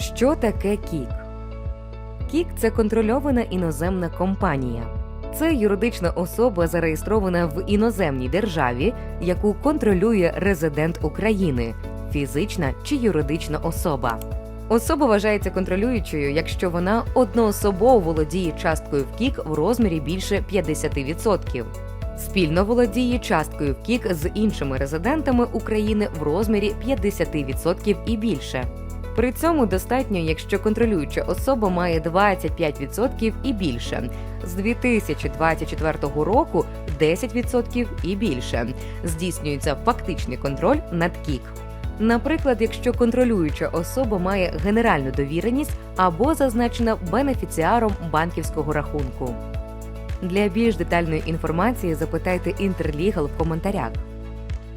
Що таке КІК? КІК це контрольована іноземна компанія. Це юридична особа, зареєстрована в іноземній державі, яку контролює резидент України, фізична чи юридична особа. Особа вважається контролюючою, якщо вона одноособово володіє часткою в КІК в розмірі більше 50%. Спільно володіє часткою в КІК з іншими резидентами України в розмірі 50% і більше. При цьому достатньо, якщо контролююча особа має 25% і більше. З 2024 року 10% і більше. Здійснюється фактичний контроль над КІК. Наприклад, якщо контролююча особа має генеральну довіреність або зазначена бенефіціаром банківського рахунку. Для більш детальної інформації запитайте Інтерлігал в коментарях.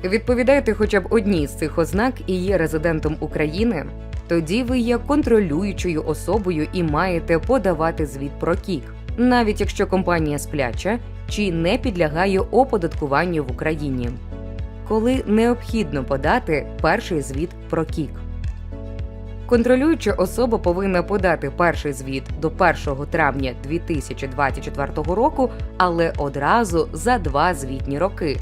Відповідаєте хоча б одній з цих ознак і є резидентом України, тоді ви є контролюючою особою і маєте подавати звіт про КІК, навіть якщо компанія спляча чи не підлягає оподаткуванню в Україні. Коли необхідно подати перший звіт про КІК. Контролююча особа повинна подати перший звіт до 1 травня 2024 року, але одразу за два звітні роки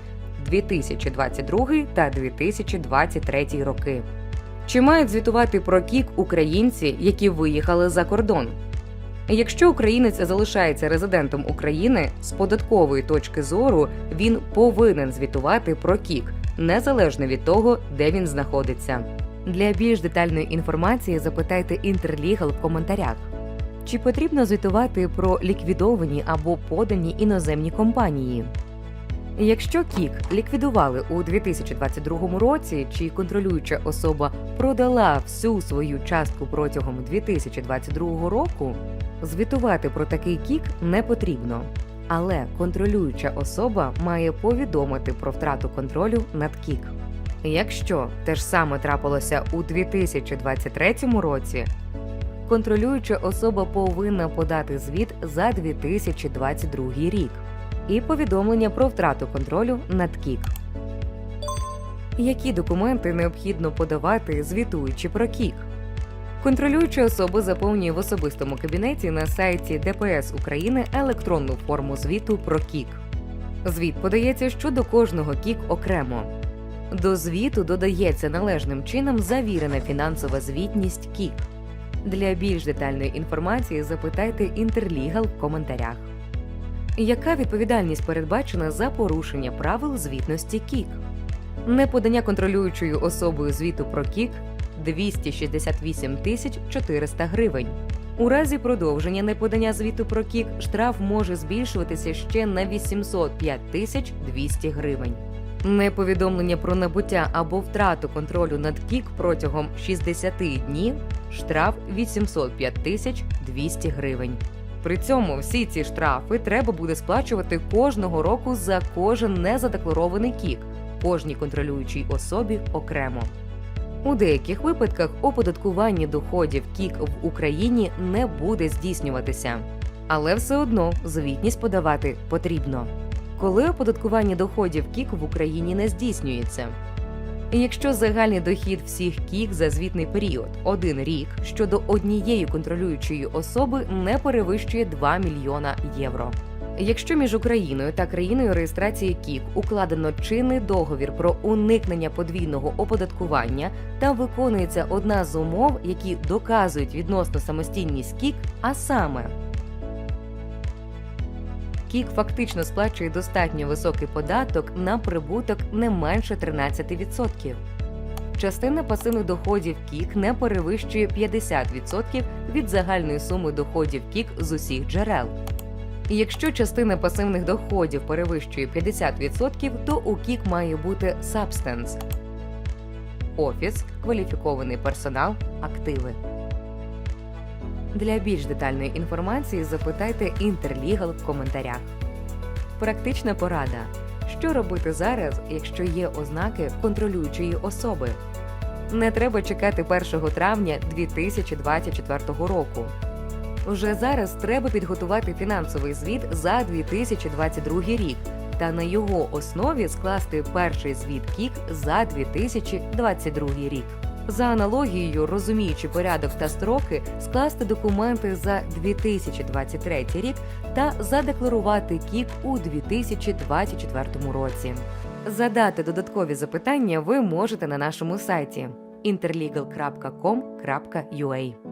2022 та 2023 роки. Чи мають звітувати про КІК українці, які виїхали за кордон? Якщо українець залишається резидентом України, з податкової точки зору він повинен звітувати про КІК, незалежно від того, де він знаходиться. Для більш детальної інформації запитайте Інтерлігал в коментарях. Чи потрібно звітувати про ліквідовані або подані іноземні компанії? Якщо КІК ліквідували у 2022 році, чи контролююча особа продала всю свою частку протягом 2022 року, звітувати про такий КІК не потрібно. Але контролююча особа має повідомити про втрату контролю над КІК. Якщо те ж саме трапилося у 2023 році, контролююча особа повинна подати звіт за 2022 рік і повідомлення про втрату контролю над КІК. Які документи необхідно подавати, звітуючи про КІК? Контролююча особа заповнює в особистому кабінеті на сайті ДПС України електронну форму звіту про КІК. Звіт подається щодо кожного КІК окремо. До звіту додається належним чином завірена фінансова звітність КІК. Для більш детальної інформації запитайте Інтерлігал в коментарях. Яка відповідальність передбачена за порушення правил звітності КІК? Неподання контролюючою особою звіту про КІК 268 тисяч 400 гривень. У разі продовження неподання звіту про КІК штраф може збільшуватися ще на 805 тисяч 200 гривень. Неповідомлення про набуття або втрату контролю над КІК протягом 60 днів штраф 805 тисяч 200 гривень. При цьому всі ці штрафи треба буде сплачувати кожного року за кожен незадекларований кік, кожній контролюючій особі окремо. У деяких випадках оподаткування доходів кік в Україні не буде здійснюватися, але все одно звітність подавати потрібно. Коли оподаткування доходів кік в Україні не здійснюється. Якщо загальний дохід всіх кік за звітний період один рік щодо однієї контролюючої особи не перевищує 2 мільйона євро. Якщо між Україною та країною реєстрації КІК укладено чинний договір про уникнення подвійного оподаткування та виконується одна з умов, які доказують відносно самостійність КІК, а саме КІК фактично сплачує достатньо високий податок на прибуток не менше 13%. Частина пасивних доходів КІК не перевищує 50% від загальної суми доходів КІК з усіх джерел. Якщо частина пасивних доходів перевищує 50%, то у КІК має бути Substance – офіс, кваліфікований персонал, активи. Для більш детальної інформації запитайте Інтерлігал в коментарях. Практична порада. Що робити зараз, якщо є ознаки контролюючої особи? Не треба чекати 1 травня 2024 року. Вже зараз треба підготувати фінансовий звіт за 2022 рік та на його основі скласти перший звіт КІК за 2022 рік. За аналогією, розуміючи порядок та строки, скласти документи за 2023 рік та задекларувати КІК у 2024 році. Задати додаткові запитання ви можете на нашому сайті interlegal.com.ua